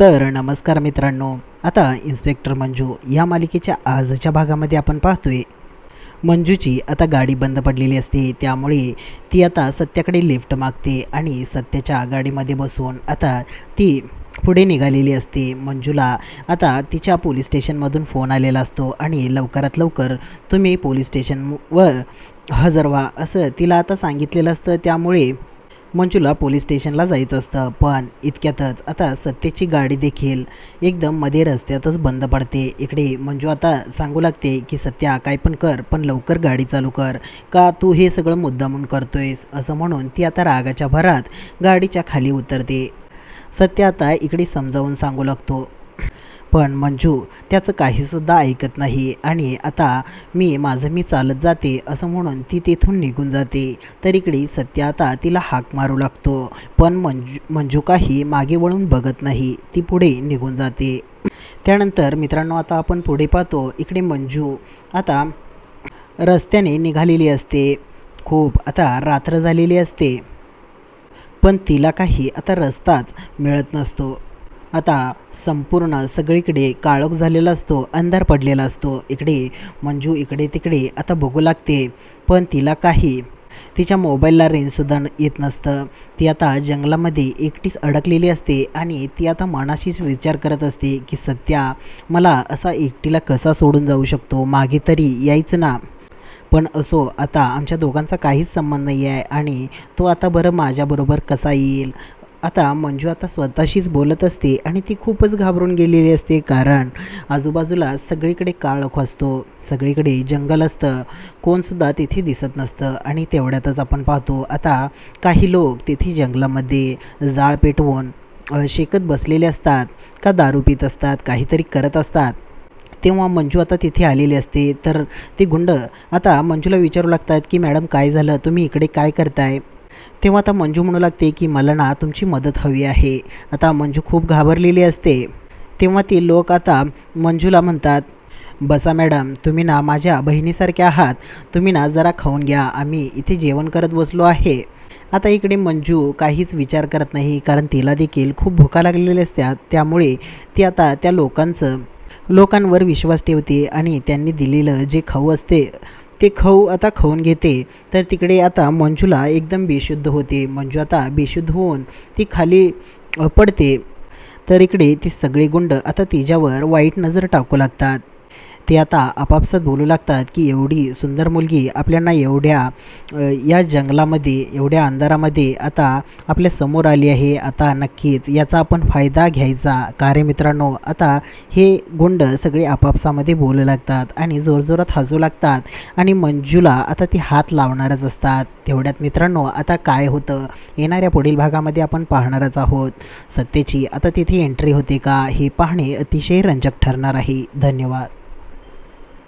तर नमस्कार मित्रांनो आता इन्स्पेक्टर मंजू या मालिकेच्या आजच्या भागामध्ये आपण पाहतोय. मंजूची आता गाडी बंद पडलेली असते त्यामुळे ती आता सत्याकडे लिफ्ट मागते आणि सत्याच्या गाडीमध्ये बसून आता ती पुढे निघालेली असते. मंजूला आता तिच्या पोलीस स्टेशनमधून फोन आलेला असतो आणि लवकरात लवकर तुम्ही पोलीस स्टेशनवर हजर व्हा असं तिला आता सांगितलेलं असतं. त्यामुळे मंजूला पोलीस स्टेशनला जायचं असतं पण इतक्यातच आता सत्तेची गाडी देखील एकदम मध्ये रस्त्यातच बंद पडते. इकडे मंजू आता सांगू लागते की सत्या काय पण कर पण लवकर गाडी चालू कर का तू हे सगळं मुद्दामून करतोयस? असं म्हणून ती आता रागाच्या भरात गाडीच्या खाली उतरते. सत्य आता इकडे समजावून सांगू लागतो पण मंजू त्याचं काहीसुद्धा ऐकत नाही आणि आता मी माझं मी चालत जाते असं म्हणून ती तेथून निघून जाते. तर इकडे सत्य आता तिला हाक मारू लागतो. पण मंजू मंजू काही मागे वळून बघत नाही. ती पुढे निघून जाते. त्यानंतर मित्रांनो आता आपण पुढे पाहतो इकडे मंजू. आता रस्त्याने निघालेली असते. खूप आता रात्र झालेली असते. पण तिला काही आता रस्ताच मिळत नसतो. आता संपूर्ण सगळीकडे काळोख झालेला असतो अंधार पडलेला असतो. इकडे मंजू इकडे तिकडे आता बघू लागते पण तिला काही. तिच्या मोबाईलला रेंजसुद्धा न- येत नसतं. ती आता जंगलामध्ये एकटीच अडकलेली असते आणि ती आता मनाशीच विचार करत असते की सध्या मला असा एकटीला कसा सोडून जाऊ शकतो? मागे तरी यायचं ना. पण असो आता आमच्या दोघांचा काहीच संबंध नाही आहे आणि तो आता बरं माझ्याबरोबर कसा येईल? आता मंजू आता स्वतःशीच बोलत असते आणि ती खूपच घाबरून गेलेली असते कारण आजूबाजूला सगळीकडे काळोख असतो सगळीकडे जंगल असतं कोणसुद्धा तिथे दिसत नसतं आणि तेवढ्यातच आपण पाहतो आता काही लोक तिथे जंगलामध्ये जाळ पेटवून शेकत बसलेले असतात का दारू पित असतात काहीतरी करत असतात. तेव्हा मंजू आता तिथे आलेली असते तर ते गुंड आता मंजूला विचारू लागतात की मॅडम काय झालं तुम्ही इकडे काय करताय? तेव्हा आता मंजू म्हणू लागते की मला ना तुमची मदत हवी आहे. आता मंजू खूप घाबरलेली असते. तेव्हा ते लोक आता मंजूला म्हणतात बसा मॅडम तुम्ही ना माझ्या बहिणीसारख्या आहात. तुम्ही ना जरा खाऊन घ्या. आम्ही इथे जेवण करत बसलो आहे. आता इकडे मंजू काहीच विचार करत नाही कारण तिला देखील खूप भुका लागलेल्या असतात त्यामुळे ती आता त्या लोकांचं लोकांवर विश्वास ठेवते आणि त्यांनी दिलेलं जे खाऊ असते ते खाऊ आता खाऊन घेते. तर तिकडे आता मंजूला एकदम बेशुद्ध होते. मंजू आता बेशुद्ध होऊन ती खाली पडते. तर इकडे ती सगळे गुंड आता तिच्यावर वाईट नजर टाकू लागतात. ते आता आपापसात बोलू लागतात की एवढी सुंदर मुलगी आपल्याला एवढ्या या जंगलामध्ये एवढ्या अंधारामध्ये आता आपल्यासमोर आली आहे. आता नक्कीच याचा आपण फायदा घ्यायचा. कार्य मित्रांनो आता हे गुंड सगळे आपापसामध्ये बोलू लागतात आणि जोरजोरात हसू लागतात आणि मंजूला आता ती हात लावणारच असतात. तेवढ्यात मित्रांनो आता काय होतं? येणाऱ्या पुढील भागामध्ये आपण पाहणारच आहोत. सत्तेची आता तिथे एंट्री होते का? हे पाहणे अतिशय रंजक ठरणार आहे. धन्यवाद.